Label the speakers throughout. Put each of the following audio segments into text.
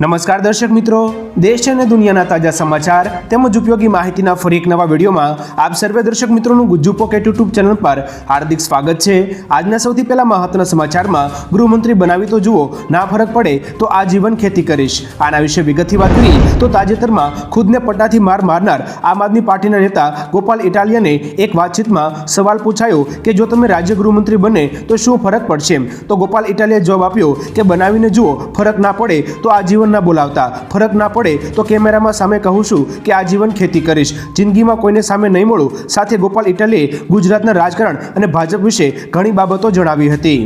Speaker 1: નમસ્કાર દર્શક મિત્રો. દેશ અને દુનિયાના તાજા સમાચાર તેમજ ઉપયોગી માહિતીના ફરી એક નવા વિડીયોમાં આપ સર્વે દર્શક મિત્રોનું ગુજ્જુ પોકેટ યુટ્યુબ ચેનલ પર હાર્દિક સ્વાગત છે. આજના સૌથી પહેલા મહત્વના સમાચારમાં ગૃહમંત્રી બનાવી તો જુઓ, ના ફરક પડે તો આજીવન ખેતી કરીશ. આના વિશે વિગતથી વાત કરીએ તો તાજેતરમાં ખુદને પટ્ટાથી માર મારનાર આમ આદમી પાર્ટીના નેતા ગોપાલ ઇટાલિયને એક વાતચીતમાં સવાલ પૂછાયો કે જો તમે રાજ્ય ગૃહમંત્રી બને તો શું ફરક પડશે તો ગોપાલ ઇટાલિયાએ જવાબ આપ્યો કે બનાવીને જુઓ, ફરક ના પડે તો આજીવન ના બોલાવતા. ફરક ના પડે તો કેમેરામાં સામે કહું છું કે આજીવન ખેતી કરીશ. જિંદગીમાં કોઈને સામે નહીં મળું. સાથે ગોપાલ ઇટાલીએ ગુજરાતના રાજકારણ અને ભાજપ વિશે ઘણી બાબતો જણાવી હતી.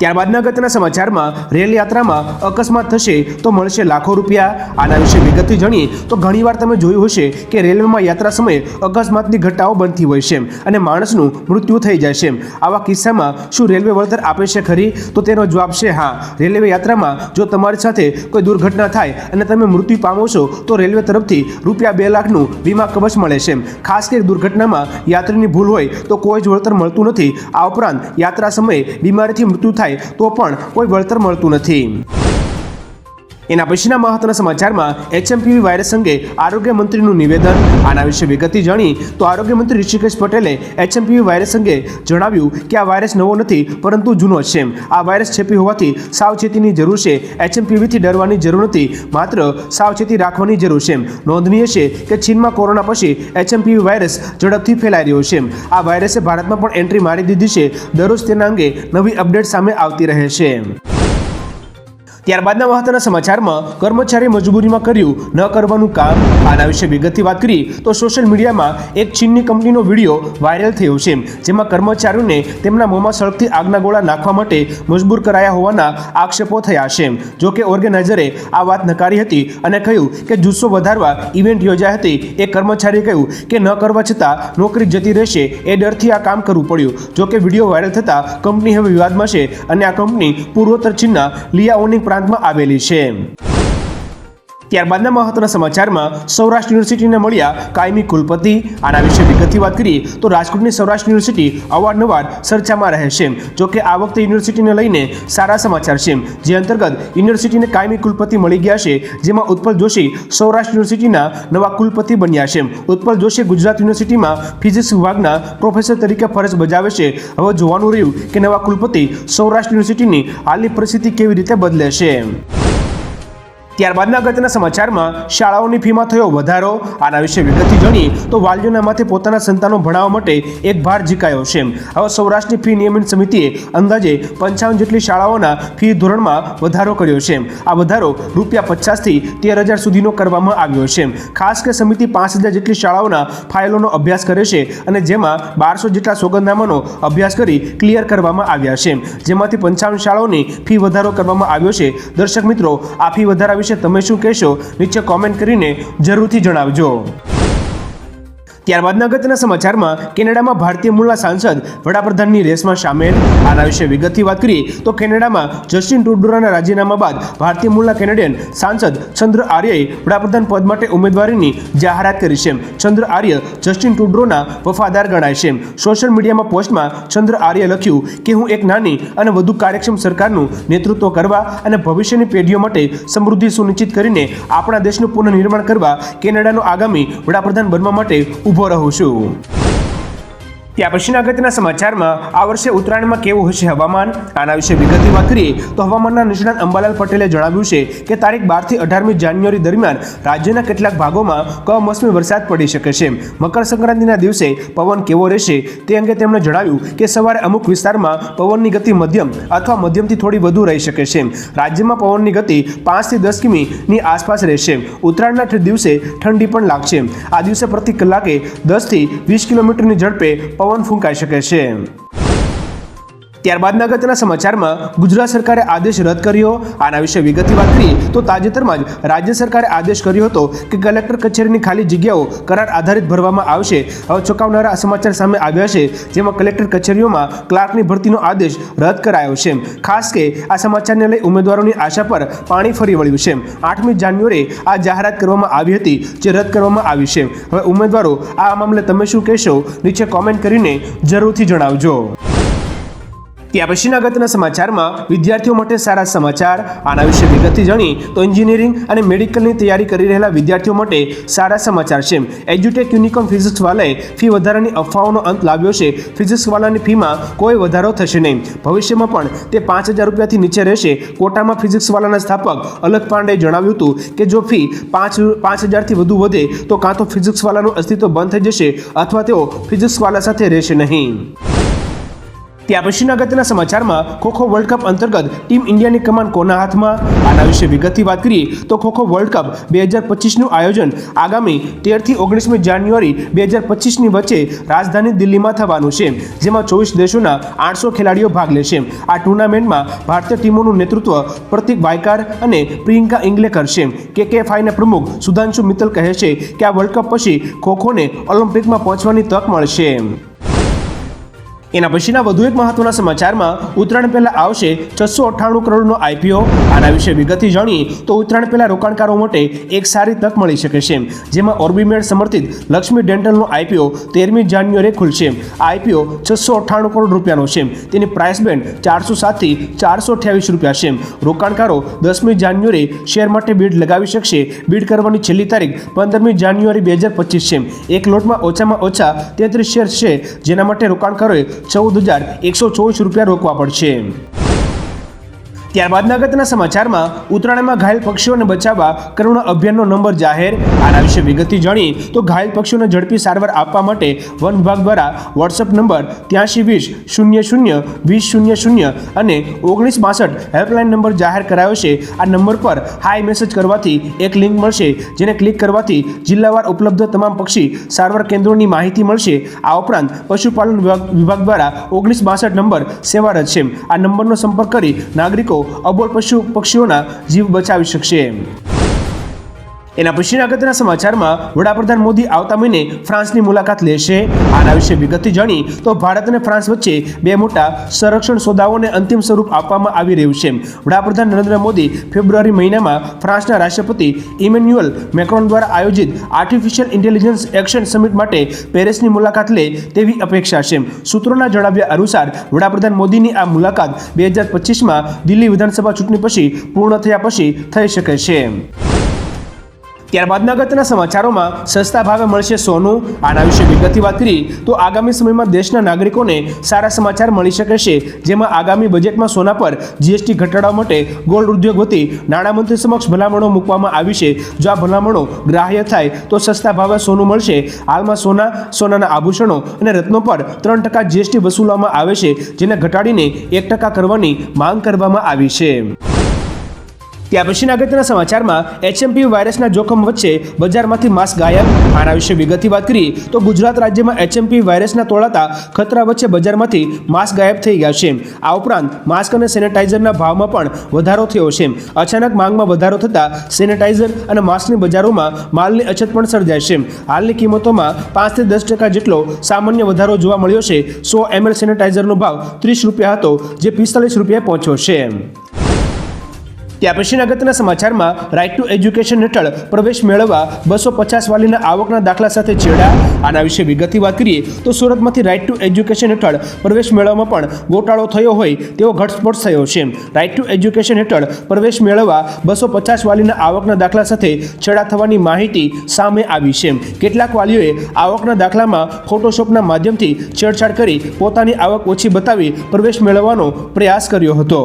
Speaker 1: ત્યારબાદના અગત્યના સમાચારમાં રેલ યાત્રામાં અકસ્માત થશે તો મળશે લાખો રૂપિયા. આના વિશે વિગતથી જાણીએ તો ઘણીવાર તમે જોયું હશે કે રેલવેમાં યાત્રા સમયે અકસ્માતની ઘટનાઓ બનતી હોય છે અને માણસનું મૃત્યુ થઈ જાય છે. આવા કિસ્સામાં શું રેલવે વળતર આપે છે ખરી? તો તેનો જવાબ છે હા. રેલવે યાત્રામાં જો તમારી સાથે કોઈ દુર્ઘટના થાય અને તમે મૃત્યુ પામો છો, તો રેલવે તરફથી રૂપિયા બે લાખનું વીમા કવચ મળે છે. ખાસ કરી દુર્ઘટનામાં યાત્રીની ભૂલ હોય તો કોઈ જ વળતર મળતું નથી. આ ઉપરાંત યાત્રા સમયે બીમારીથી મૃત્યુ થાય તો પણ કોઈ વળતર મળતું નથી. એના પછીના મહત્વના સમાચારમાં એચએમપીવી વાયરસ અંગે આરોગ્ય મંત્રીનું નિવેદન. આના વિશે વિગતથી જાણી તો આરોગ્ય મંત્રી ઋષિકેશ પટેલે એચએમપીવી વાયરસ અંગે જણાવ્યું કે આ વાયરસ નવો નથી, પરંતુ જૂનો છે. આ વાયરસ ચેપી હોવાથી સાવચેતીની જરૂર છે. એચએમપીવીથી ડરવાની જરૂર નથી, માત્ર સાવચેતી રાખવાની જરૂર છે. નોંધનીય છે કે ચીનમાં કોરોના પછી એચએમપીવી વાયરસ ઝડપથી ફેલાઈ રહ્યો છે. આ વાયરસે ભારતમાં પણ એન્ટ્રી મારી દીધી છે. દરરોજ તેના અંગે નવી અપડેટ સામે આવતી રહે છે. ત્યારબાદના મહત્વના સમાચારમાં કર્મચારી મજબૂરીમાં કર્યું, ન કરવાનું કામ. આના વિશે વિગતથી વાત કરી તો સોશિયલ મીડિયામાં એક ચીનની કંપનીનો વીડિયો વાયરલ થયો છે, જેમાં કર્મચારીઓને તેમના મોંમાં સળગતી આગના ગોળા નાખવા માટે મજબૂર કરાયા હોવાના આક્ષેપો થયા છે. જોકે ઓર્ગેનાઇઝરે આ વાત નકારી હતી અને કહ્યું કે જુસ્સો વધારવા ઇવેન્ટ યોજાઈ હતી. એ કર્મચારીએ કહ્યું કે ન કરવા છતાં નોકરી જતી રહેશે, એ ડરથી આ કામ કરવું પડ્યું. જોકે વીડિયો વાયરલ થતાં કંપની હવે વિવાદમાં છે અને આ કંપની પૂર્વોત્તર ચીનના લિયાઓનિંગ પ્રાંતમાં આવેલી છે. ત્યારબાદના મહત્વના સમાચારમાં સૌરાષ્ટ્ર યુનિવર્સિટીને મળ્યા કાયમી કુલપતિ. આના વિશે વિગતથી વાત કરીએ તો રાજકોટની સૌરાષ્ટ્ર યુનિવર્સિટી અવારનવાર ચર્ચામાં રહે છે. જો કે આ વખતે યુનિવર્સિટીને લઈને સારા સમાચાર છે. જે અંતર્ગત યુનિવર્સિટીને કાયમી કુલપતિ મળી ગયા છે, જેમાં ઉત્પલ જોશી સૌરાષ્ટ્ર યુનિવર્સિટીના નવા કુલપતિ બન્યા છે. ઉત્પલ જોશી ગુજરાત યુનિવર્સિટીમાં ફિઝિક્સ વિભાગના પ્રોફેસર તરીકે ફરજ બજાવે છે. હવે જોવાનું રહ્યું કે નવા કુલપતિ સૌરાષ્ટ્ર યુનિવર્સિટીની હાલની પરિસ્થિતિ કેવી રીતે બદલે છે. ત્યારબાદના અગત્યના સમાચારમાં શાળાઓની ફીમાં થયો વધારો. આના વિશે વિગતથી જાણીએ તો વાલીઓના માથે પોતાના સંતાનો ભણાવવા માટે એક ભાર ઝીકાયો છે હવે સૌરાષ્ટ્રની ફી નિયમન સમિતિએ અંદાજે પંચાવન જેટલી શાળાઓના ફી ધોરણમાં વધારો કર્યો છે આ વધારો રૂપિયા પચાસથી તેર હજાર સુધીનો કરવામાં આવ્યો છે ખાસ કે સમિતિ પાંચ હજાર જેટલી શાળાઓના ફાઇલોનો અભ્યાસ કરે છે અને જેમાં બારસો જેટલા સોગંદનામાનો અભ્યાસ કરી ક્લિયર કરવામાં આવ્યા છે જેમાંથી પંચાવન શાળાઓની ફી વધારો કરવામાં આવ્યો છે. દર્શક મિત્રો, આ ફી વધારા વિશે તમે શું કહેશો? નીચે કોમેન્ટ કરીને જરૂરથી જણાવજો. ત્યારબાદના અગત્યના સમાચારમાં કેનેડામાં ભારતીય મૂળના સાંસદ, વડાપ્રધાનની રેસમાં સામેલ. આના વિશે વિગતથી વાત કરીએ તો કેનેડામાં જસ્ટિન ટ્રુડોના રાજીનામા બાદ ભારતીય મૂળના કેનેડિયન સાંસદ ચંદ્ર આર્યએ વડાપ્રધાન પદ માટે ઉમેદવારીની જાહેરાત કરી છે. ચંદ્ર આર્ય જસ્ટિન ટ્રુડોના વફાદાર ગણાય છે. સોશિયલ મીડિયામાં પોસ્ટમાં ચંદ્ર આર્ય લખ્યું કે, હું એક નાની અને વધુ કાર્યક્ષમ સરકારનું નેતૃત્વ કરવા અને ભવિષ્યની પેઢીઓ માટે સમૃદ્ધિ સુનિશ્ચિત કરીને આપણા દેશનું પુનઃનિર્માણ કરવા કેનેડાનો આગામી વડાપ્રધાન બનવા માટે ઊભો રહું છું. ત્યાં પછીના અગત્યના સમાચારમાં આ વર્ષે ઉત્તરાયણમાં કેવું હશે હવામાન? આના વિશે વિગતની વાત કરીએ તો હવામાનના નિષ્ણાત અંબાલાલ પટેલે જણાવ્યું છે કે તારીખ બારથી અઢારમી જાન્યુઆરી દરમિયાન રાજ્યના કેટલાક ભાગોમાં કમોસમી વરસાદ પડી શકે છે. મકર સંક્રાંતિના દિવસે પવન કેવો રહેશે તે અંગે તેમણે જણાવ્યું કે સવારે અમુક વિસ્તારમાં પવનની ગતિ મધ્યમ અથવા મધ્યમથી થોડી વધુ રહી શકે છે. રાજ્યમાં પવનની ગતિ પાંચથી દસ કિમીની આસપાસ રહેશે. ઉત્તરાયણના દિવસે ઠંડી પણ લાગશે. આ દિવસે પ્રતિ કલાકે દસથી વીસ કિલોમીટરની ઝડપે પવન ફૂંકાઈ શકે છે ત્યારબાદના અગત્યના સમાચારમાં ગુજરાત સરકારે આદેશ રદ કર્યો. આના વિશે વિગતની વાત કરીએ તો તાજેતરમાં જ રાજ્ય સરકારે આદેશ કર્યો હતો કે કલેક્ટર કચેરીની ખાલી જગ્યાઓ કરાર આધારિત ભરવામાં આવશે. હવે ચોંકાવનારા સમાચાર સામે આવ્યા છે, જેમાં કલેક્ટર કચેરીઓમાં ક્લાર્કની ભરતીનો આદેશ રદ કરાયો છે. ખાસ કે આ સમાચારને લઈ ઉમેદવારોની આશા પર પાણી ફરી વળ્યું છે. આઠમી જાન્યુઆરીએ આ જાહેરાત કરવામાં આવી હતી, જે રદ કરવામાં આવી છે. હવે ઉમેદવારો, આ મામલે તમે શું કહેશો? નીચે કોમેન્ટ કરીને જરૂરથી જણાવજો. ત્યાં પછીના અગત્યના સમાચારમાં વિદ્યાર્થીઓ માટે સારા સમાચાર, આના વિશે વિગતથી જાણી તો એન્જિનિયરિંગ અને મેડિકલની તૈયારી કરી રહેલા વિદ્યાર્થીઓ માટે સારા સમાચાર છે. એજ્યુટેક યુનિકોમ ફિઝિક્સ વાલાએ ફી વધારાની અફવાઓનો અંત લાવ્યો છે. ફિઝિક્સ વાલાની ફીમાં કોઈ વધારો થશે નહીં. ભવિષ્યમાં પણ તે પાંચ હજાર રૂપિયાથી નીચે રહેશે. કોટામાં ફિઝિક્સ વાલાના સ્થાપક અલક પાંડેએ જણાવ્યું હતું કે જો ફી પાંચ પાંચ હજારથી વધુ વધે તો કાં તો ફિઝિક્સ વાલાનું અસ્તિત્વ બંધ થઈ જશે અથવા તેઓ ફિઝિક્સ વાલા સાથે રહેશે નહીં. ત્યાં પછીના અગત્યના સમાચારમાં ખોખો વર્લ્ડ કપ અંતર્ગત ટીમ ઇન્ડિયાની કમાન કોના હાથમાં? આના વિશે વિગતથી વાત કરીએ તો ખોખો વર્લ્ડ કપ બે હજાર પચીસનું આયોજન આગામી તેરથી ઓગણીસમી જાન્યુઆરી બે હજાર પચીસની વચ્ચે રાજધાની દિલ્હીમાં થવાનું છે, જેમાં ચોવીસ દેશોના આઠસો ખેલાડીઓ ભાગ લેશે. આ ટુર્નામેન્ટમાં ભારતીય ટીમોનું નેતૃત્વ પ્રતિક વાયકાર અને પ્રિયંકા ઇંગલે કરશે. કે કે ફાઈના પ્રમુખ સુધાંશુ મિત્તલ કહે છે કે આ વર્લ્ડ કપ પછી ખોખોને ઓલિમ્પિકમાં પહોંચવાની તક મળશે. એના પછીના વધુ એક મહત્વના સમાચારમાં ઉત્તરાયણ પહેલા આવશે છસો અઠ્ઠાણું કરોડનો આઈપીઓ. આના વિશે વિગતથી જાણીએ તો ઉત્તરાયણ પહેલા રોકાણકારો માટે એક સારી તક મળી શકે છે. જેમાં ઓર્બિમેડ સમર્થિત લક્ષ્મી ડેન્ટલનો આઈપીઓ તેરમી જાન્યુઆરીએ ખુલશે. આ આઈપીઓ છસો અઠ્ઠાણું કરોડ રૂપિયાનો છે. તેની પ્રાઇસ બેન્ડ ચારસો સાતથી ચારસો અઠ્યાવીસ રૂપિયા છે. રોકાણકારો દસમી જાન્યુઆરી શેર માટે બીડ લગાવી શકશે. બીડ કરવાની છેલ્લી તારીખ પંદરમી જાન્યુઆરી બે હજાર પચીસ છે. એક લોટમાં ઓછામાં ઓછા તેત્રીસ શેર છે. જેના માટે રોકાણકારોએ ચૌદ હજાર એકસો ચોવીસ રૂપિયા રોકવા પડશે. ત્યારબાદના અગત્યના સમાચારમાં ઉત્તરાયણમાં ઘાયલ પક્ષીઓને બચાવવા કરુણા અભિયાનનો નંબર જાહેર. આના વિશે વિગતથી જાણીએ તો ઘાયલ પક્ષીઓને ઝડપી સારવાર આપવા માટે વન વિભાગ દ્વારા વોટ્સઅપ નંબર ત્યાંશી વીસ શૂન્ય શૂન્ય વીસ શૂન્ય શૂન્ય અને ઓગણીસ બાસઠ હેલ્પલાઇન નંબર જાહેર કરાયો છે. આ નંબર પર હાઈ મેસેજ કરવાથી એક લિંક મળશે, જેને ક્લિક કરવાથી જિલ્લાવાર ઉપલબ્ધ તમામ પક્ષી સારવાર કેન્દ્રોની માહિતી મળશે. આ ઉપરાંત પશુપાલન વિભાગ દ્વારા ઓગણીસ બાસઠ નંબર સેવારત છે. આ નંબરનો સંપર્ક કરી નાગરિકો અબોલ પશુ પક્ષીઓના જીવ બચાવી શકશે. એના પછીના અગત્યના સમાચારમાં વડાપ્રધાન મોદી આવતા મહિને ફ્રાન્સની મુલાકાત લેશે. આના વિશે વિગતથી જાણી તો ભારત અને ફ્રાન્સ વચ્ચે બે મોટા સંરક્ષણ સોદાઓને અંતિમ સ્વરૂપ આપવામાં આવી રહ્યું છે. વડાપ્રધાન નરેન્દ્ર મોદી ફેબ્રુઆરી મહિનામાં ફ્રાન્સના રાષ્ટ્રપતિ ઇમેન્યુઅલ મેક્રોન દ્વારા આયોજિત આર્ટિફિશિયલ ઇન્ટેલિજન્સ એક્શન સમિટ માટે પેરિસની મુલાકાત લે તેવી અપેક્ષા છે. સૂત્રોના જણાવ્યા અનુસાર, વડાપ્રધાન મોદીની આ મુલાકાત બે હજાર પચીસમાં દિલ્હી વિધાનસભા ચૂંટણી પછી પૂર્ણ થયા પછી થઈ શકે છે. ત્યારબાદના અગત્યના સમાચારોમાં સસ્તા ભાવે મળશે સોનું, આના વિશે વિગતથી વાત કરી તો આગામી સમયમાં દેશના નાગરિકોને સારા સમાચાર મળી શકે છે, જેમાં આગામી બજેટમાં સોના પર જીએસટી ઘટાડવા માટે ગોલ્ડ ઉદ્યોગ વતી નાણામંત્રી સમક્ષ ભલામણો મૂકવામાં આવી છે. જો આ ભલામણો ગ્રાહ્ય થાય, તો સસ્તા ભાવે સોનું મળશે. હાલમાં સોના, સોનાના આભૂષણો અને રત્નો પર ત્રણ ટકા જીએસટી વસૂલવામાં આવે છે, જેને ઘટાડીને એક ટકા કરવાની માંગ કરવામાં આવી છે. ત્યાં પછીના અગત્યના સમાચારમાં એચએમપી વાયરસના જોખમ વચ્ચે બજારમાંથી માસ્ક ગાયબ. આના વિશે વિગતથી વાત કરીએ તો ગુજરાત રાજ્યમાં એચએમપી વાયરસના તોળાતા ખતરા વચ્ચે બજારમાંથી માસ્ક ગાયબ થઈ ગયા છે. આ ઉપરાંત માસ્ક અને સેનેટાઇઝરના ભાવમાં પણ વધારો થયો છે. અચાનક માંગમાં વધારો થતાં સેનેટાઇઝર અને માસ્કની બજારોમાં માલની અછત પણ સર્જાય છે. હાલની કિંમતોમાં પાંચથી દસ ટકા જેટલો સામાન્ય વધારો જોવા મળ્યો છે. સો એમએલ સેનેટાઇઝરનો ભાવ ત્રીસ રૂપિયા હતો, જે પિસ્તાલીસ રૂપિયા પહોંચ્યો છે. ત્યાં પછીના અગત્યના સમાચારમાં રાઇટ ટુ એજ્યુકેશન હેઠળ પ્રવેશ મેળવવા બસો પચાસ વાલીના આવકના દાખલા સાથે છેડા. આના વિશે વિગતથી વાત કરીએ તો સુરતમાંથી રાઇટ ટુ એજ્યુકેશન હેઠળ પ્રવેશ મેળવવામાં પણ ગોટાળો થયો હોય તેવો ઘટસ્ફોટ થયો છે. રાઇટ ટુ એજ્યુકેશન હેઠળ પ્રવેશ મેળવવા બસો પચાસ વાલીના આવકના દાખલા સાથે છેડા થવાની માહિતી સામે આવી છે. કેટલાક વાલીઓએ આવકના દાખલામાં ફોટોશોપના માધ્યમથી છેડછાડ કરી પોતાની આવક ઓછી બતાવી પ્રવેશ મેળવવાનો પ્રયાસ કર્યો હતો.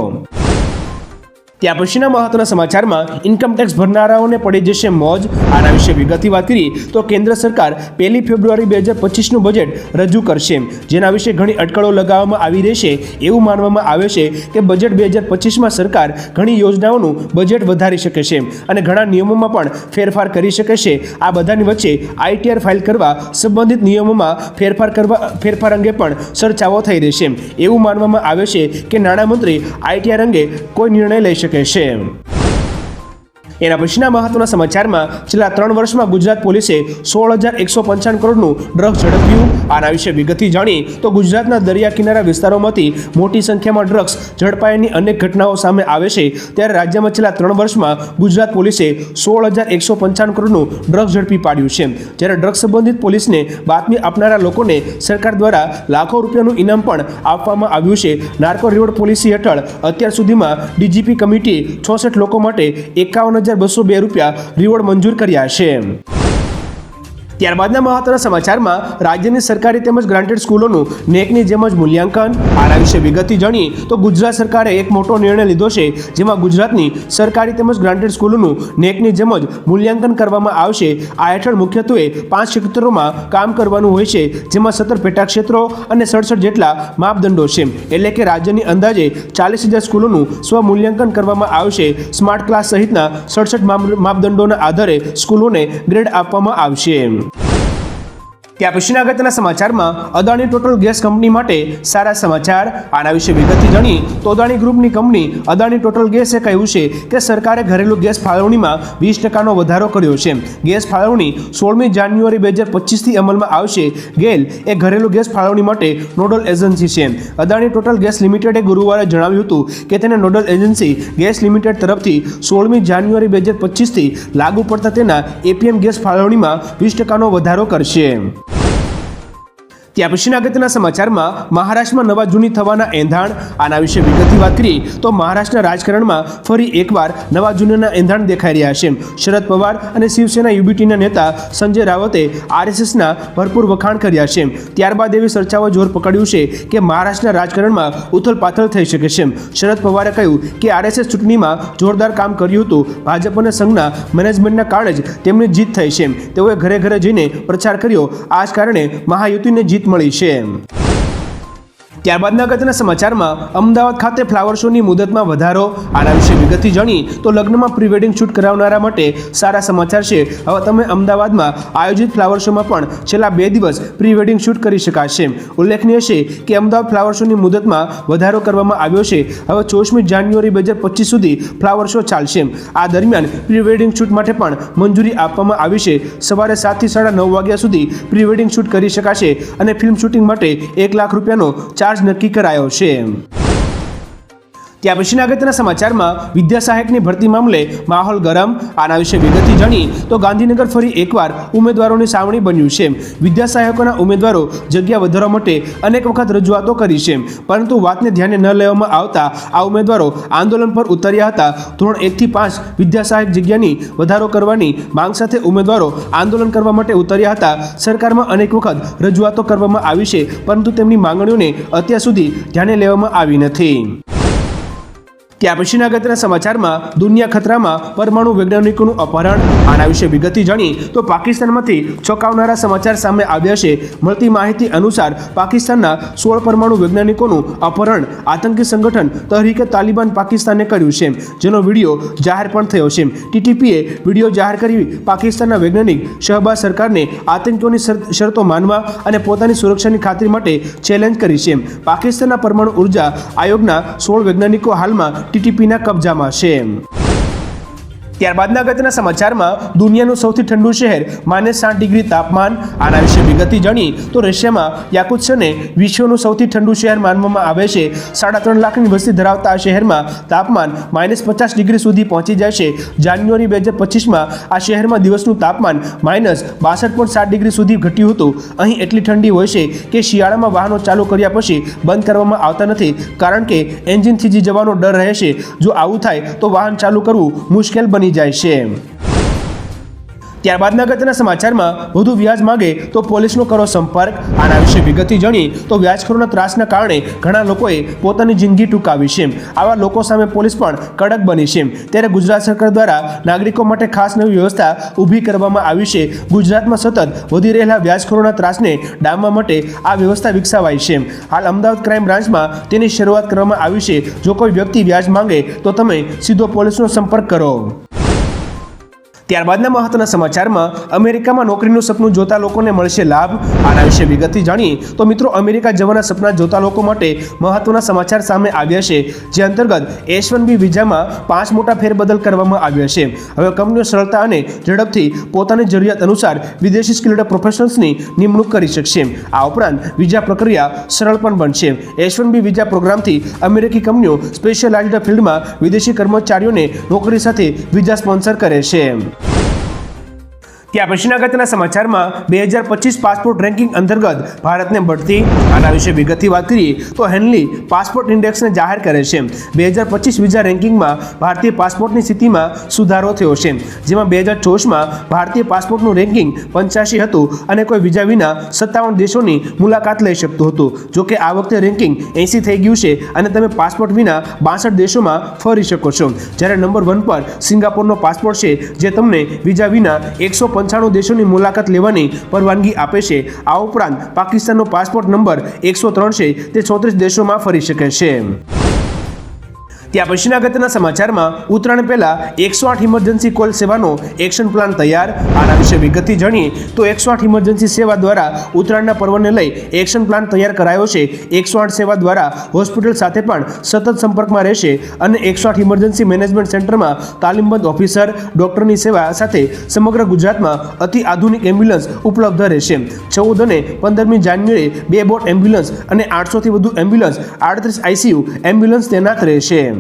Speaker 1: ત્યાં પછીના મહત્વના સમાચારમાં ઇન્કમટેક્સ ભરનારાઓને પડી જશે મોજ. આના વિશે વિગતથી વાત કરી તો કેન્દ્ર સરકાર પહેલી ફેબ્રુઆરી બે હજાર પચીસનું બજેટ રજૂ કરશે. જેના વિશે ઘણી અટકળો લગાવવામાં આવી રહેશે એવું માનવામાં આવે છે કે બજેટ બે હજાર પચીસમાં સરકાર ઘણી યોજનાઓનું બજેટ વધારી શકે છે અને ઘણા નિયમોમાં પણ ફેરફાર કરી શકે છે. આ બધાની વચ્ચે આઈટીઆર ફાઇલ કરવા સંબંધિત નિયમોમાં ફેરફાર કરવા, ફેરફાર અંગે પણ ચર્ચાઓ થઈ રહેશે. એવું માનવામાં આવે છે કે નાણામંત્રી આઈટીઆર અંગે કોઈ નિર્ણય લઈ શકે છે એના પછીના મહત્વના સમાચારમાં છેલ્લા ત્રણ વર્ષમાં ગુજરાત પોલીસે સોળ હજાર એકસો પંચાવન કરોડનું ડ્રગ્સ ઝડપ્યું. આના વિશે વિગતથી જાણી તો ગુજરાતના દરિયા કિનારા વિસ્તારોમાંથી મોટી સંખ્યામાં ડ્રગ્સ ઝડપાયાની અનેક ઘટનાઓ સામે આવે છે. ત્યારે રાજ્યમાં છેલ્લા ત્રણ વર્ષમાં ગુજરાત પોલીસે સોળ હજાર એકસો પંચાવન કરોડનું ડ્રગ્સ ઝડપી પાડ્યું છે. જ્યારે ડ્રગ્સ સંબંધિત પોલીસને બાતમી આપનારા લોકોને સરકાર દ્વારા લાખો રૂપિયાનું ઇનામ પણ આપવામાં આવ્યું છે. નાર્કો રિવોર્ડ પોલિસી હેઠળ અત્યાર સુધીમાં ડીજીપી કમિટીએ છોસઠ લોકો માટે એકાવન હજાર બસો બે રૂપિયા રિવોર્ડ મંજૂર કર્યા છે. ત્યારબાદના મહત્વના સમાચારમાં રાજ્યની સરકારી તેમજ ગ્રાન્ટેડ સ્કૂલોનું નેકની જેમ જ મૂલ્યાંકન, આના વિશે વિગતથી જાણીએ તો ગુજરાત સરકારે એક મોટો નિર્ણય લીધો છે, જેમાં ગુજરાતની સરકારી તેમજ ગ્રાન્ટેડ સ્કૂલોનું નેકની જેમ જ મૂલ્યાંકન કરવામાં આવશે. આ હેઠળ મુખ્યત્વે પાંચ ક્ષેત્રોમાં કામ કરવાનું હોય છે, જેમાં સત્તર પેટા ક્ષેત્રો અને સડસઠ જેટલા માપદંડો છે. એટલે કે રાજ્યની અંદાજે ચાલીસ હજાર સ્કૂલોનું સ્વમૂલ્યાંકન કરવામાં આવશે. સ્માર્ટ ક્લાસ સહિતના સડસઠ માપદંડોના આધારે સ્કૂલોને ગ્રેડ આપવામાં આવશે. ત્યાં પછીના અગત્યના સમાચારમાં? અદાણી ટોટલ ગેસ કંપની માટે સારા સમાચાર. આના વિશે વિગતથી જાણી તો અદાણી ગ્રુપની કંપની અદાણી ટોટલ ગેસે કહ્યું છે કે સરકારે ઘરેલું ગેસ ફાળવણીમાં વીસ ટકાનો વધારો કર્યો છે. ગેસ ફાળવણી સોળમી જાન્યુઆરી બે હજાર પચીસથી અમલમાં આવશે. ગેલ એ ઘરેલું ગેસ ફાળવણી માટે નોડલ એજન્સી છે. અદાણી ટોટલ ગેસ લિમિટેડે ગુરુવારે જણાવ્યું હતું કે તેને નોડલ એજન્સી ગેસ લિમિટેડ તરફથી સોળમી જાન્યુઆરી બે હજાર પચીસથી લાગુ પડતા તેના એપીએમ ગેસ ફાળવણીમાં વીસ ટકાનો વધારો કરશે. ત્યાં પછીના અગત્યના સમાચારમાં મહારાષ્ટ્રમાં નવા જૂની થવાના એંધાણ. આના વિશે વિગતથી વાત કરીએ તો મહારાષ્ટ્રના રાજકારણમાં ફરી એકવાર નવા જૂનીના એંધાણ દેખાઈ રહ્યા છે. શરદ પવાર અને શિવસેના યુબીટીના નેતા સંજય રાવતે આરએસએસના ભરપૂર વખાણ કર્યા છે. ત્યારબાદ એવી ચર્ચાઓ જોર પકડ્યું છે કે મહારાષ્ટ્રના રાજકારણમાં ઉથલપાથલ થઈ શકે છે. શરદ પવારે કહ્યું કે આરએસએસ ચૂંટણીમાં જોરદાર કામ કર્યું હતું. ભાજપ અને સંઘના મેનેજમેન્ટના કારણે જ તેમની જીત થઈ છે. તેઓએ ઘરે ઘરે જઈને પ્રચાર કર્યો. આ જ કારણે મહાયુતિને જીત મળી છે ત્યારબાદના અગત્યના સમાચારમાં, અમદાવાદ ખાતે ફ્લાવર શોની મુદતમાં વધારો, આના વિશે વિગતથી જાણી, તો લગ્નમાં પ્રી વેડિંગ શૂટ કરાવનારા માટે સારા સમાચાર છે. હવે તમે અમદાવાદમાં આયોજિત ફ્લાવર શોમાં પણ છેલ્લા બે દિવસ પ્રી વેડિંગ શૂટ કરી શકાશે. ઉલ્લેખનીય છે કે અમદાવાદ ફ્લાવર શોની મુદતમાં વધારો કરવામાં આવ્યો છે. હવે ચોવીસમી જાન્યુઆરી બે હજાર પચીસ સુધી ફ્લાવર શો ચાલશે. આ દરમિયાન પ્રી વેડિંગ શૂટ માટે પણ મંજૂરી આપવામાં આવી છે. સવારે સાતથી સાડા નવ વાગ્યા સુધી પ્રી વેડિંગ શૂટ કરી શકાશે અને ફિલ્મ શૂટિંગ માટે એક લાખ રૂપિયાનો ચાર્જ નક્કી કરાયો છે. ત્યાં પછીના અગત્યના સમાચારમાં વિદ્યા સહાયકની ભરતી મામલે માહોલ ગરમ, આના વિશે વિગતથી જાણી તો ગાંધીનગર ફરી એકવાર ઉમેદવારોની સાવણી બન્યું છે. વિદ્યા સહાયકોના ઉમેદવારો જગ્યા વધારવા માટે અનેક વખત રજૂઆતો કરી છે. પરંતુ વાતને ધ્યાને ન લેવામાં આવતા આ ઉમેદવારો આંદોલન પર ઉતર્યા હતા. ધોરણ એકથી પાંચ વિદ્યા સહાયક જગ્યાની વધારો કરવાની માંગ સાથે ઉમેદવારો આંદોલન કરવા માટે ઉતર્યા હતા. સરકારમાં અનેક વખત રજૂઆતો કરવામાં આવી છે, પરંતુ તેમની માંગણીઓને અત્યાર સુધી ધ્યાને લેવામાં આવી નથી. ત્યાં પછીના અગત્યના સમાચારમાં દુનિયા ખતરામાં પરમાણુ વૈજ્ઞાનિકોનું અપહરણ, આના વિશે વિગતથી જાણી તો પાકિસ્તાનમાંથી ચોંકાવનારા સમાચાર સામે આવ્યા છે. મળતી માહિતી અનુસાર પાકિસ્તાનના સોળ પરમાણુ વૈજ્ઞાનિકોનું અપહરણ આતંકી સંગઠન તહરીકે તાલિબાન પાકિસ્તાને કર્યું છે. જેનો વીડિયો જાહેર પણ થયો છે. ટીટીપીએ વીડિયો જાહેર કરી પાકિસ્તાનના વૈજ્ઞાનિક શહબાઝ સરકારને આતંકીઓની શર- શરતો માનવા અને પોતાની સુરક્ષાની ખાતરી માટે ચેલેન્જ કરી છે. પાકિસ્તાનના પરમાણુ ઊર્જા આયોગના સોળ વૈજ્ઞાનિકો હાલમાં ટીટીપીના કબજામાં છે ત્યારબાદના અગત્યના સમાચારમાં દુનિયાનું સૌથી ઠંડુ શહેર, માઇનસ સાત ડિગ્રી તાપમાન, આના વિશે વિગતથી જાણી તો રશિયામાં યાકુત્સને વિશ્વનું સૌથી ઠંડુ શહેર માનવામાં આવે છે. સાડા ત્રણ લાખની વસ્તી ધરાવતા આ શહેરમાં તાપમાન માઇનસ પચાસ ડિગ્રી સુધી પહોંચી જશે. જાન્યુઆરી બે હજાર પચીસમાં આ શહેરમાં દિવસનું તાપમાન માઇનસ બાસઠ પોઈન્ટ સાત ડિગ્રી સુધી ઘટ્યું હતું. અહીં એટલી ઠંડી હોય છે કે શિયાળામાં વાહનો ચાલુ કર્યા પછી બંધ કરવામાં આવતા નથી. કારણ કે એન્જિન થીજી જવાનો ડર રહે છે, જો આવું થાય તો વાહન ચાલુ કરવું મુશ્કેલ બની જાય છે. ત્યારબાદના અગત્યના સમાચારમાં વધુ વ્યાજ માંગે તો પોલીસનો કરો સંપર્ક. આના વિશે વિગતથી જાણી તો વ્યાજખોરોના ત્રાસના કારણે ઘણા લોકોએ પોતાની જિંદગી ટૂંકાવી છે. આવા લોકો સામે પોલીસ પણ કડક બની છે. ત્યારે ગુજરાત સરકાર દ્વારા નાગરિકો માટે ખાસ નવી વ્યવસ્થા ઊભી કરવામાં આવી છે. ગુજરાતમાં સતત વધી રહેલા વ્યાજખોરોના ત્રાસને ડામવા માટે આ વ્યવસ્થા વિકસાવાઈ છે. હાલ અમદાવાદ ક્રાઇમ બ્રાન્ચમાં તેની શરૂઆત કરવામાં આવી છે. જો કોઈ વ્યક્તિ વ્યાજ માંગે તો તમે સીધો પોલીસનો સંપર્ક કરો. ત્યારબાદના મહત્વના સમાચારમાં અમેરિકામાં નોકરીનું સપનું જોતા લોકોને મળશે લાભ. આના વિશે વિગતથી જાણીએ તો મિત્રો અમેરિકા જવાના સપના જોતા લોકો માટે મહત્વના સમાચાર સામે આવ્યા છે, જે અંતર્ગત એસ વન બી વિઝામાં પાંચ મોટા ફેરબદલ કરવામાં આવ્યા છે. હવે કંપનીઓ સરળતા અને ઝડપથી પોતાની જરૂરિયાત અનુસાર વિદેશી સ્કિલ્ડ પ્રોફેશનલ્સની નિમણૂક કરી શકશે. આ ઉપરાંત વિઝા પ્રક્રિયા સરળ પણ બનશે. એસ વન બી વિઝા પ્રોગ્રામથી અમેરિકી કંપનીઓ સ્પેશિયલાઇઝ્ડ ફિલ્ડમાં વિદેશી કર્મચારીઓને નોકરી સાથે વિઝા સ્પોન્સર કરે છે. Bye. ત્યાં પછીના અગત્યના સમાચારમાં બે હજાર પચીસ પાસપોર્ટ રેન્કિંગ અંતર્ગત ભારતને બઢતી આના વિશે વિગતથી વાત કરીએ તો હેનલી પાસપોર્ટ ઇન્ડેક્સને જાહેર કરે છે. બે હજાર પચીસ વિઝા રેન્કિંગમાં ભારતીય પાસપોર્ટની સ્થિતિમાં સુધારો થયો છે. જેમાં બે હજાર ચોવીસમાં ભારતીય પાસપોર્ટનું રેન્કિંગ પંચ્યાસી હતું અને કોઈ વિઝા વિના સત્તાવન દેશોની મુલાકાત લઈ શકતું હતું. જોકે આ વખતે રેન્કિંગ એંસી થઈ ગયું છે અને તમે પાસપોર્ટ વિના બાસઠ દેશોમાં ફરી શકો છો. જ્યારે નંબર વન પર સિંગાપોરનો પાસપોર્ટ છે, જે તમને વિઝા વિના એકસો પંચાણું દેશોની મુલાકાત લેવાની પરવાનગી આપે છે. આ ઉપરાંત પાકિસ્તાનનો પાસપોર્ટ નંબર એકસો ત્રણ છે. તે ચોત્રીસ દેશોમાં ફરી શકે છે. ત્યાં પછીના અગત્યના સમાચારમાં ઉત્તરાયણ પહેલા એકસો આઠ ઇમરજન્સી કોલ સેવાનો એક્શન પ્લાન તૈયાર. આના વિશે વિગતથી જાણીએ તો એકસો આઠ ઇમરજન્સી સેવા દ્વારા ઉત્તરાયણના પર્વને લઈ એક્શન પ્લાન તૈયાર કરાયો છે. એકસો આઠ સેવા દ્વારા હોસ્પિટલ સાથે પણ સતત સંપર્કમાં રહેશે અને એકસો આઠ ઇમરજન્સી મેનેજમેન્ટ સેન્ટરમાં તાલીમબદ્ધ ઓફિસર ડોક્ટરની સેવા સાથે સમગ્ર ગુજરાતમાં અતિ આધુનિક એમ્બ્યુલન્સ ઉપલબ્ધ રહેશે. ચૌદ અને પંદરમી જાન્યુઆરી બે બોટ એમ્બ્યુલન્સ અને આઠસોથી વધુ એમ્બ્યુલન્સ આડત્રીસ આઈસીયુ એમ્બ્યુલન્સ તૈનાત રહેશે.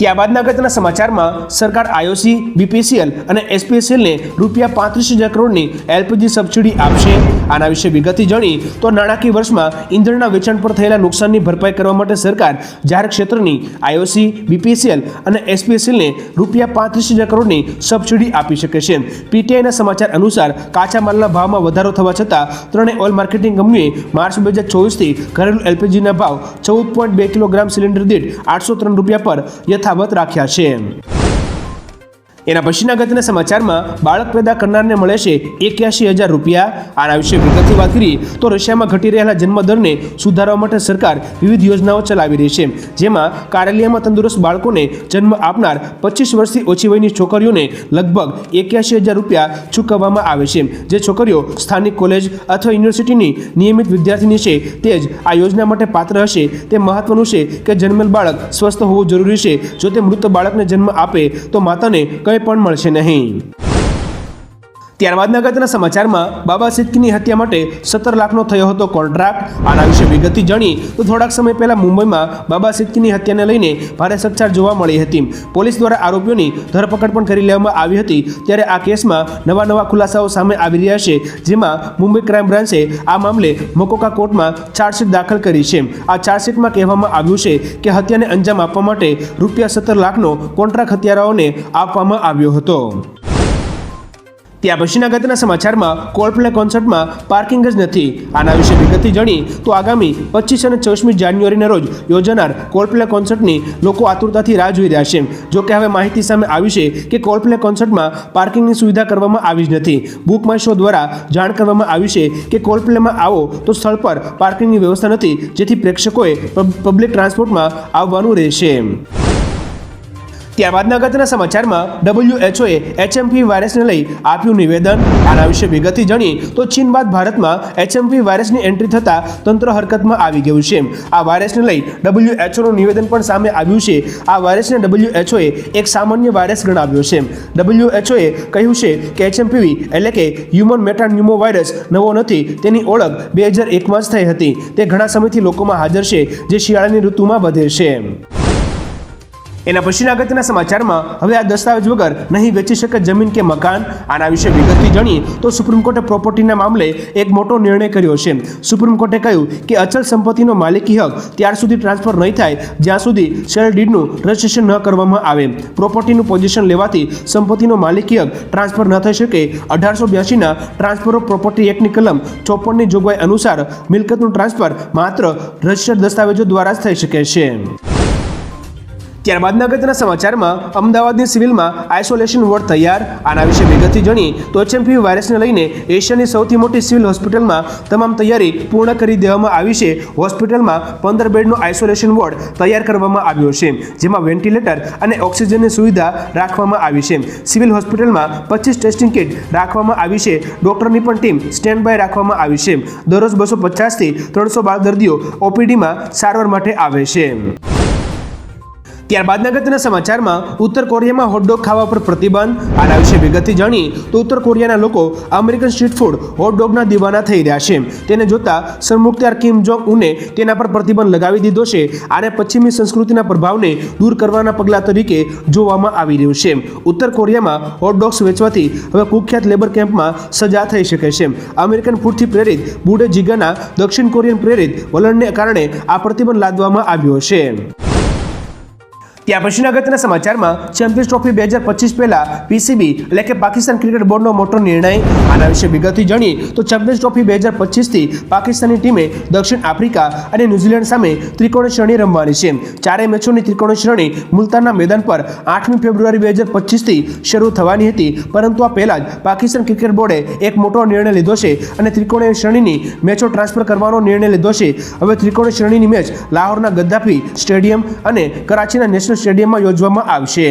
Speaker 1: ત્યારબાદના અગત્યના સમાચારમાં સરકાર આઈઓસી બીપીસીએલ અને એસપીએસએલને રૂપિયા પાંત્રીસ હજાર કરોડની એલપીજી સબસિડી આપશે. આના વિશે વિગતથી જાણી તો નાણાકીય વર્ષમાં ઇંધણના વેચાણ પર થયેલા નુકસાનની ભરપાઈ કરવા માટે સરકાર જાહેર ક્ષેત્રની આઈઓસી બીપીસીએલ અને એસપીએસએલને રૂપિયા પાંત્રીસ હજાર કરોડની સબસિડી આપી શકે છે. પીટીઆઈના સમાચાર અનુસાર કાચા માલના ભાવમાં વધારો થવા છતાં ત્રણેય ઓઇલ માર્કેટિંગ કંપનીએ માર્ચ બે હજાર ચોવીસથી ઘરેલું એલપીજીના ભાવ ચૌદ પોઈન્ટ બે કિલોગ્રામ સિલિન્ડર દીઠ આઠસો ત્રણ રૂપિયા પર યથાવત રાખ્યા છે. એના પછીના અગત્યના સમાચારમાં બાળક પેદા કરનારને મળે છે એક્યાસી હજાર રૂપિયા. આના વિશે વિગતથી વાત કરીએ તો રશિયામાં ઘટી રહેલા જન્મદરને સુધારવા માટે સરકાર વિવિધ યોજનાઓ ચલાવી રહી છે, જેમાં કારેલિયામાં તંદુરસ્ત બાળકોને જન્મ આપનાર પચીસ વર્ષથી ઓછી વયની છોકરીઓને લગભગ એક્યાસી હજાર રૂપિયા ચૂકવવામાં આવે છે, જે છોકરીઓ સ્થાનિક કોલેજ અથવા યુનિવર્સિટીની નિયમિત વિદ્યાર્થીની છે, તે જ આ યોજના માટે પાત્ર હશે. તે મહત્વનું છે કે જન્મેલ બાળક સ્વસ્થ હોવું જરૂરી છે. જો તે મૃત બાળકને જન્મ આપે તો માતાને કંઈ પણ મળશે નહીં. ત્યારબાદના અગત્યના સમાચારમાં બાબા સિદ્દકીની હત્યા માટે સત્તર લાખનો થયો હતો કોન્ટ્રાક્ટ. આના વિશે વિગતથી જાણી તો થોડાક સમય પહેલા મુંબઈમાં બાબા સિદ્દકીની હત્યાને લઈને ભારે ચકચાર જોવા મળી હતી. પોલીસ દ્વારા આરોપીઓની ધરપકડ પણ કરી લેવામાં આવી હતી. ત્યારે આ કેસમાં નવા નવા ખુલાસાઓ સામે આવી રહ્યા છે, જેમાં મુંબઈ ક્રાઇમ બ્રાન્ચે આ મામલે મકોકા કોર્ટમાં ચાર્જશીટ દાખલ કરી છે. આ ચાર્જશીટમાં કહેવામાં આવ્યું છે કે હત્યાને અંજામ આપવા માટે રૂપિયા સત્તર લાખનો કોન્ટ્રાક્ટ હત્યારાઓને આપવામાં આવ્યો હતો. ત્યાં પછીના અગત્યના સમાચારમાં કોલ્ડપ્લે કોન્સર્ટમાં પાર્કિંગ જ નથી. આના વિશે વિગતથી જાણી તો આગામી પચીસ અને ચોવીસમી જાન્યુઆરીના રોજ યોજાનાર કોલ્ડપ્લે કોન્સર્ટની લોકો આતુરતાથી રાહ જોઈ રહ્યા છે. જો કે હવે માહિતી સામે આવી છે કે કોલ્ડપ્લે કોન્સર્ટમાં પાર્કિંગની સુવિધા કરવામાં આવી જ નથી. બુક માય શો દ્વારા જાણ કરવામાં આવી છે કે કોલ્ડપ્લેમાં આવો તો સ્થળ પર પાર્કિંગની વ્યવસ્થા નથી, જેથી પ્રેક્ષકોએ પબ- પબ્લિક ટ્રાન્સપોર્ટમાં આવવાનું રહેશે. ત્યારબાદના અગત્યના સમાચારમાં ડબ્લ્યુએચઓએ એચએમપી વાયરસને લઈ આપ્યું નિવેદન. આના વિશે વિગતથી જાણીએ તો ચીન બાદ ભારતમાં એચએમપી વાયરસની એન્ટ્રી થતાં તંત્ર હરકતમાં આવી ગયું છે. આ વાયરસને લઈ ડબલ્યુએચઓનું નિવેદન પણ સામે આવ્યું છે. આ વાયરસને ડબ્લ્યુએચઓએ એક સામાન્ય વાયરસ ગણાવ્યો છે. ડબ્લ્યુએચઓએ કહ્યું છે કે એચએમપીવી એટલે કે હ્યુમન મેટાન્યુમો વાયરસ નવો નથી, તેની ઓળખ બે હજાર એકમાં જ થઈ હતી. તે ઘણા સમયથી લોકોમાં હાજર છે, જે શિયાળાની ઋતુમાં વધે છે. એના પછીના અગત્યના સમાચારમાં હવે આ દસ્તાવેજ વગર નહીં વેચી શકે જમીન કે મકાન. આના વિશે વિગતથી જાણીએ તો સુપ્રીમ કોર્ટે પ્રોપર્ટીના મામલે એક મોટો નિર્ણય કર્યો છે. સુપ્રીમ કોર્ટે કહ્યું કે અચલ સંપત્તિનો માલિકી હક ત્યાર સુધી ટ્રાન્સફર નહીં થાય, જ્યાં સુધી શેર ડીડનું રજિસ્ટ્રેશન ન કરવામાં આવે. પ્રોપર્ટીનું પોઝિશન લેવાથી સંપત્તિનો માલિકી હક ટ્રાન્સફર ન થઈ શકે. અઢારસો બ્યાસીના ટ્રાન્સફર ઓફ પ્રોપર્ટી એક્ટની કલમ ચોપનની જોગવાઈ અનુસાર મિલકતનું ટ્રાન્સફર માત્ર રજિસ્ટર્ડ દસ્તાવેજો દ્વારા જ થઈ શકે છે. ત્યારબાદના અગત્યના સમાચારમાં અમદાવાદની સિવિલમાં આઇસોલેશન વોર્ડ તૈયાર. આના વિશે વિગતથી જણી તો એચએમપી વાયરસને લઈને એશિયાની સૌથી મોટી સિવિલ હોસ્પિટલમાં તમામ તૈયારી પૂર્ણ કરી દેવામાં આવી છે. હોસ્પિટલમાં પંદર બેડનો આઇસોલેશન વોર્ડ તૈયાર કરવામાં આવ્યો છે, જેમાં વેન્ટિલેટર અને ઓક્સિજનની સુવિધા રાખવામાં આવી છે. સિવિલ હોસ્પિટલમાં પચીસ ટેસ્ટિંગ કિટ રાખવામાં આવી છે. ડોક્ટરની પણ ટીમ સ્ટેન્ડ બાય રાખવામાં આવી છે. દરરોજ બસો પચાસથી ત્રણસો બાર દર્દીઓ ઓપીડીમાં સારવાર માટે આવે છે. ત્યારબાદના અગત્યના સમાચારમાં ઉત્તર કોરિયામાં હોટડોગ ખાવા પર પ્રતિબંધ. આના વિશે વિગતથી જાણી તો ઉત્તર કોરિયાના લોકો અમેરિકન સ્ટ્રીટ ફૂડ હોટડોગના દીવાના થઈ રહ્યા છે. તેને જોતા સરમુખત્યાર કિમ જોંગ ઉને તેના પર પ્રતિબંધ લગાવી દીધો છે. આને પશ્ચિમી સંસ્કૃતિના પ્રભાવને દૂર કરવાના પગલા તરીકે જોવામાં આવી રહ્યું છે. ઉત્તર કોરિયામાં હોટડોગ્સ વેચવાથી હવે કુખ્યાત લેબર કેમ્પમાં સજા થઈ શકે છે. અમેરિકન ફૂડથી પ્રેરિત બુડે જીગાના દક્ષિણ કોરિયન પ્રેરિત વલણને કારણે આ પ્રતિબંધ લાદવામાં આવ્યો છે. ત્યાં પછીના અગત્યના સમાચારમાં ચેમ્પિયન્સ ટ્રોફી બે હજાર પચીસ પહેલા પીસીબી એટલે કે પાકિસ્તાન ક્રિકેટ બોર્ડનો મોટો નિર્ણય આના વિશે વિગતથી જાણીએ તો ચેમ્પિયન્સ ટ્રોફી બે હજાર પચીસથી પાકિસ્તાનની ટીમે દક્ષિણ આફ્રિકા અને ન્યૂઝીલેન્ડ સામે ત્રિકોણ શ્રેણી રમવાની છે. ચારેય મેચોની ત્રિકોણ શ્રેણી મુલતાનના મેદાન પર આઠમી ફેબ્રુઆરી બે હજાર પચીસથી શરૂ થવાની હતી. પરંતુ આ પહેલાં જ પાકિસ્તાન ક્રિકેટ બોર્ડે એક મોટો નિર્ણય લીધો છે અને ત્રિકોણીય શ્રેણીની મેચો ટ્રાન્સફર કરવાનો નિર્ણય લીધો છે. હવે ત્રિકોણીય શ્રેણીની મેચ લાહોરના ગદ્દાફી સ્ટેડિયમ અને કરાચીના નેશનલ સ્ટેડિયમમાં યોજવામાં આવશે.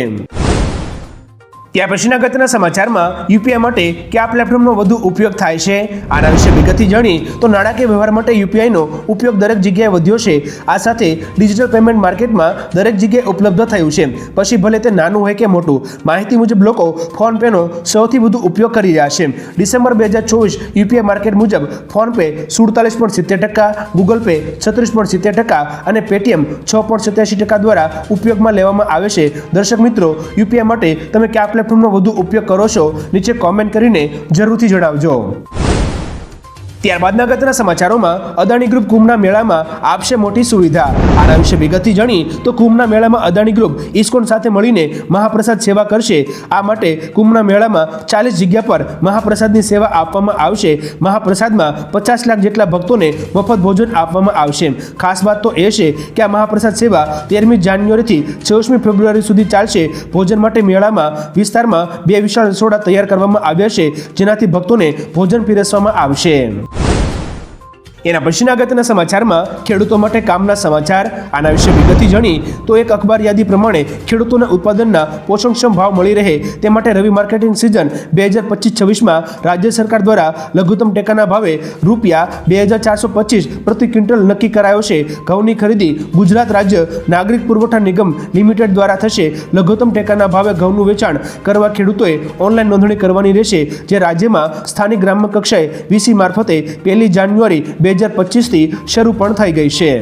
Speaker 1: ત્યાં પછીના ગતના સમાચારમાં યુપીઆઈ માટે કયા પ્લેટફોર્મનો વધુ ઉપયોગ થાય છે. આના વિશે વિગતથી જાણી તો નાણાકીય વ્યવહાર માટે યુપીઆઈનો ઉપયોગ દરેક જગ્યાએ વધ્યો છે. આ સાથે ડિજિટલ પેમેન્ટ માર્કેટમાં દરેક જગ્યાએ ઉપલબ્ધ થયું છે. પછી ભલે તે નાનું હોય કે મોટું, માહિતી મુજબ લોકો ફોનપેનો સૌથી વધુ ઉપયોગ કરી રહ્યા છે. ડિસેમ્બર બે હજાર ચોવીસ યુપીઆઈ માર્કેટ મુજબ ફોનપે સુડતાલીસ પોઈન્ટ સિત્તેર ટકા, ગૂગલ પે છત્રીસ પોઈન્ટ સિત્તેર ટકા અને પેટીએમ છ પોઈન્ટ સત્યાસી ટકા દ્વારા ઉપયોગમાં લેવામાં આવે છે. દર્શક મિત્રો યુપીઆઈ માટે તમે કયા પ્લેટફોર્મનો વધુ ઉપયોગ કરો છો નીચે કોમેન્ટ કરીને જરૂરથી જણાવજો. ત્યારબાદના અગત્યના સમાચારોમાં અદાણી ગ્રુપ કુંભના મેળામાં આપશે મોટી સુવિધા. આના વિશે વિગતથી જાણી તો કુંભના મેળામાં અદાણી ગ્રુપ ઇસ્કોન સાથે મળીને મહાપ્રસાદ સેવા કરશે. આ માટે કુંભના મેળામાં ચાલીસ જગ્યા પર મહાપ્રસાદની સેવા આપવામાં આવશે. મહાપ્રસાદમાં પચાસ લાખ જેટલા ભક્તોને મફત ભોજન આપવામાં આવશે. ખાસ વાત તો એ છે કે આ મહાપ્રસાદ સેવા તેરમી જાન્યુઆરીથી છવ્વીસમી ફેબ્રુઆરી સુધી ચાલશે. ભોજન માટે મેળામાં વિસ્તારમાં બે વિશાળ રસોડા તૈયાર કરવામાં આવ્યા છે, જેનાથી ભક્તોને ભોજન પીરસવામાં આવશે. એના પછીના અગત્યના સમાચારમાં ખેડૂતો માટે કામના સમાચાર, આના વિશે વિગતથી જાણી તો એક અખબાર યાદી પ્રમાણે ખેડૂતોના ઉત્પાદનના પોષણક્ષમ ભાવ મળી રહે તે માટે રવિ માર્કેટિંગ સિઝન બે હજાર પચીસ છવ્વીસમાં રાજ્ય સરકાર દ્વારા લઘુત્તમ ટેકાના ભાવે રૂપિયા બે હજાર ચારસો પચીસ પ્રતિ ક્વિન્ટલ નક્કી કરાયો છે. ઘઉંની ખરીદી ગુજરાત રાજ્ય નાગરિક પુરવઠા નિગમ લિમિટેડ દ્વારા થશે. લઘુત્તમ ટેકાના ભાવે ઘઉંનું વેચાણ કરવા ખેડૂતોએ ઓનલાઈન નોંધણી કરવાની રહેશે, જે રાજ્યમાં સ્થાનિક ગ્રામ્ય કક્ષાએ વીસી મારફતે પહેલી જાન્યુઆરી બે હજાર પચીસથી શરૂ પણ થઈ ગઈ છે.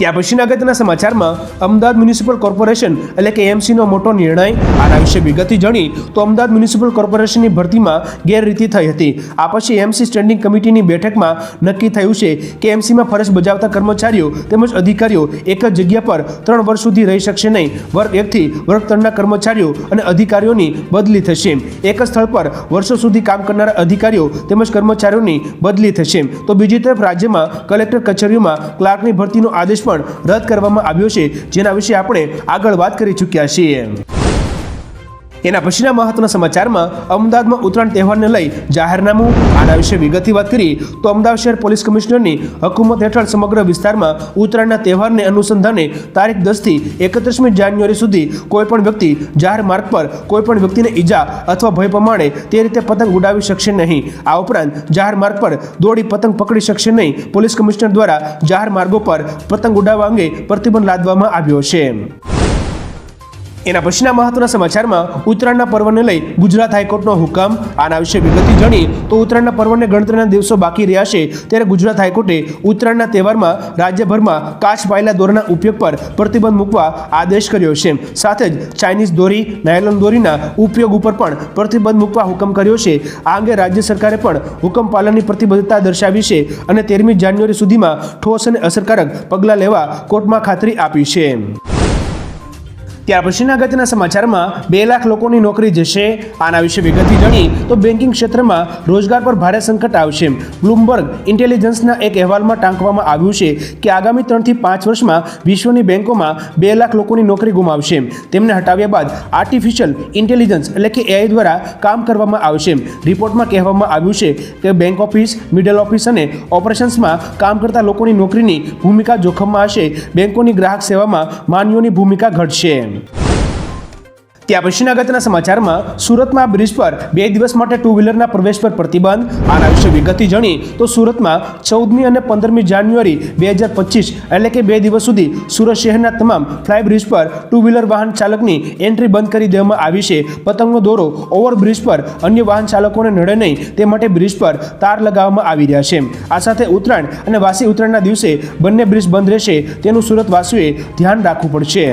Speaker 1: ત્યાં પછીના અગત્યના સમાચારમાં અમદાવાદ મ્યુનિસિપલ કોર્પોરેશન એટલે કે એમસીનો મોટો નિર્ણય આના વિશે વિગતથી જાણી તો અમદાવાદ મ્યુનિસિપલ કોર્પોરેશનની ભરતીમાં ગેરરીતિ થઈ હતી. આ પછી એમસી સ્ટેન્ડિંગ કમિટીની બેઠકમાં નક્કી થયું છે કે એમસીમાં ફરજ બજાવતા કર્મચારીઓ તેમજ અધિકારીઓ એક જ જગ્યા પર ત્રણ વર્ષ સુધી રહી શકશે નહીં. વર્ગ એકથી વર્ગ ત્રણના કર્મચારીઓ અને અધિકારીઓની બદલી થશે. એક જ સ્થળ પર વર્ષો સુધી કામ કરનારા અધિકારીઓ તેમજ કર્મચારીઓની બદલી થશે. તો બીજી તરફ રાજ્યમાં કલેક્ટર કચેરીઓમાં ક્લાર્કની ભરતીનો આદેશ પણ રદ કરવામાં આવ્યો છે. જેના વિશે આપણે આગળ વાત કરી ચૂક્યા છીએ. એના પછીના મહત્વના સમાચારમાં અમદાવાદમાં ઉત્તરાયણ તહેવારને લઈ જાહેરનામું, આના વિશે વિગતથી વાત કરી, તો અમદાવાદ શહેર પોલીસ કમિશનરની હકુમત હેઠળ સમગ્ર વિસ્તારમાં ઉત્તરાયણના તહેવારને અનુસંધાને તારીખ દસથી એકત્રીસમી જાન્યુઆરી સુધી કોઈપણ વ્યક્તિ જાહેર માર્ગ પર કોઈપણ વ્યક્તિને ઈજા અથવા ભય પ્રમાણે તે રીતે પતંગ ઉડાવી શકશે નહીં. આ ઉપરાંત જાહેર માર્ગ પર દોડી પતંગ પકડી શકશે નહીં. પોલીસ કમિશનર દ્વારા જાહેર માર્ગો પર પતંગ ઉડાવવા અંગે પ્રતિબંધ લાદવામાં આવ્યો છે. એના પછીના મહત્વના સમાચારમાં ઉત્તરાયણના પર્વને લઈ ગુજરાત હાઈકોર્ટનો હુકમ. આના વિશે વિગતથી જાણી તો ઉત્તરાયણના પર્વને ગણતરીના દિવસો બાકી રહ્યા છે, ત્યારે ગુજરાત હાઈકોર્ટે ઉત્તરાયણના તહેવારમાં રાજ્યભરમાં કાચ પાયેલા દોરાના ઉપયોગ પર પ્રતિબંધ મૂકવા આદેશ કર્યો છે. સાથે જ ચાઇનીઝ દોરી, નાયલોન દોરીના ઉપયોગ ઉપર પણ પ્રતિબંધ મૂકવા હુકમ કર્યો છે. આ અંગે રાજ્ય સરકારે પણ હુકમ પાલનની પ્રતિબદ્ધતા દર્શાવી છે અને તેરમી જાન્યુઆરી સુધીમાં ઠોસ અને અસરકારક પગલાં લેવા કોર્ટમાં ખાતરી આપી છે. ત્યાર પછીના અગત્યના સમાચારમાં બે લાખ લોકોની નોકરી જશે. આના વિશે વિગતથી જાણી તો બેન્કિંગ ક્ષેત્રમાં રોજગાર પર ભારે સંકટ આવશે. બ્લુમબર્ગ ઇન્ટેલિજન્સના એક અહેવાલમાં ટાંકવામાં આવ્યું છે કે આગામી ત્રણથી પાંચ વર્ષમાં વિશ્વની બેન્કોમાં બે લાખ લોકોની નોકરી ગુમાવશે. તેમને હટાવ્યા બાદ આર્ટિફિશિયલ ઇન્ટેલિજન્સ એટલે કે એઆઈ દ્વારા કામ કરવામાં આવશે. રિપોર્ટમાં કહેવામાં આવ્યું છે કે બેંક ઓફિસ મિડલ ઓફિસ અને ઓપરેશન્સમાં કામ કરતા લોકોની નોકરીની ભૂમિકા જોખમમાં હશે. બેંકોની ગ્રાહક સેવામાં માનવીઓની ભૂમિકા ઘટશે. ત્યાં પછીના અગત્યના સમાચારમાં સુરતમાં બ્રિજ પર બે દિવસ માટે ટુ વ્હીલરના પ્રવેશ પર પ્રતિબંધ. આના વિશે વિગતથી જાણી તો સુરતમાં ચૌદમી અને પંદરમી જાન્યુઆરી બે હજાર પચીસ એટલે કે બે દિવસ સુધી સુરત શહેરના તમામ ફ્લાય બ્રિજ પર ટુ વ્હીલર વાહન ચાલકની એન્ટ્રી બંધ કરી દેવામાં આવી છે. પતંગનો દોરો ઓવર બ્રિજ પર અન્ય વાહન ચાલકોને નડે નહીં, તે માટે બ્રિજ પર તાર લગાવવામાં આવી રહ્યા છે. આ સાથે ઉત્તરાયણ અને વાસી ઉત્તરાયણના દિવસે બંને બ્રિજ બંધ રહેશે, તેનું સુરતવાસીઓએ ધ્યાન રાખવું પડશે.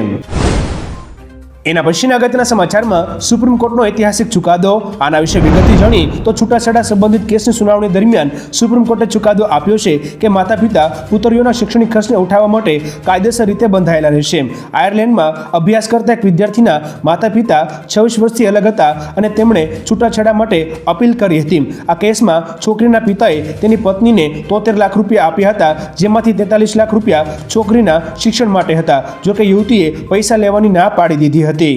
Speaker 1: એના પછીના અગત્યના સમાચારમાં સુપ્રીમ કોર્ટનો ઐતિહાસિક ચુકાદો, આના વિશે વિગતથી જાણી તો છૂટાછેડા સંબંધિત કેસની સુનાવણી દરમિયાન સુપ્રીમ કોર્ટે ચુકાદો આપ્યો છે કે માતા પિતા પુત્રીઓના શૈક્ષણિક ખર્ચને ઉઠાવવા માટે કાયદેસર રીતે બંધાયેલા રહેશે. આયર્લેન્ડમાં અભ્યાસ કરતા એક વિદ્યાર્થીના માતા પિતા છવ્વીસ વર્ષથી અલગ હતા અને તેમણે છૂટાછેડા માટે અપીલ કરી હતી. આ કેસમાં છોકરીના પિતાએ તેની પત્નીને તોતેર લાખ રૂપિયા આપ્યા હતા, જેમાંથી તેતાલીસ લાખ રૂપિયા છોકરીના શિક્ષણ માટે હતા, જોકે યુવતીએ પૈસા લેવાની ના પાડી દીધી હતી. প্রতি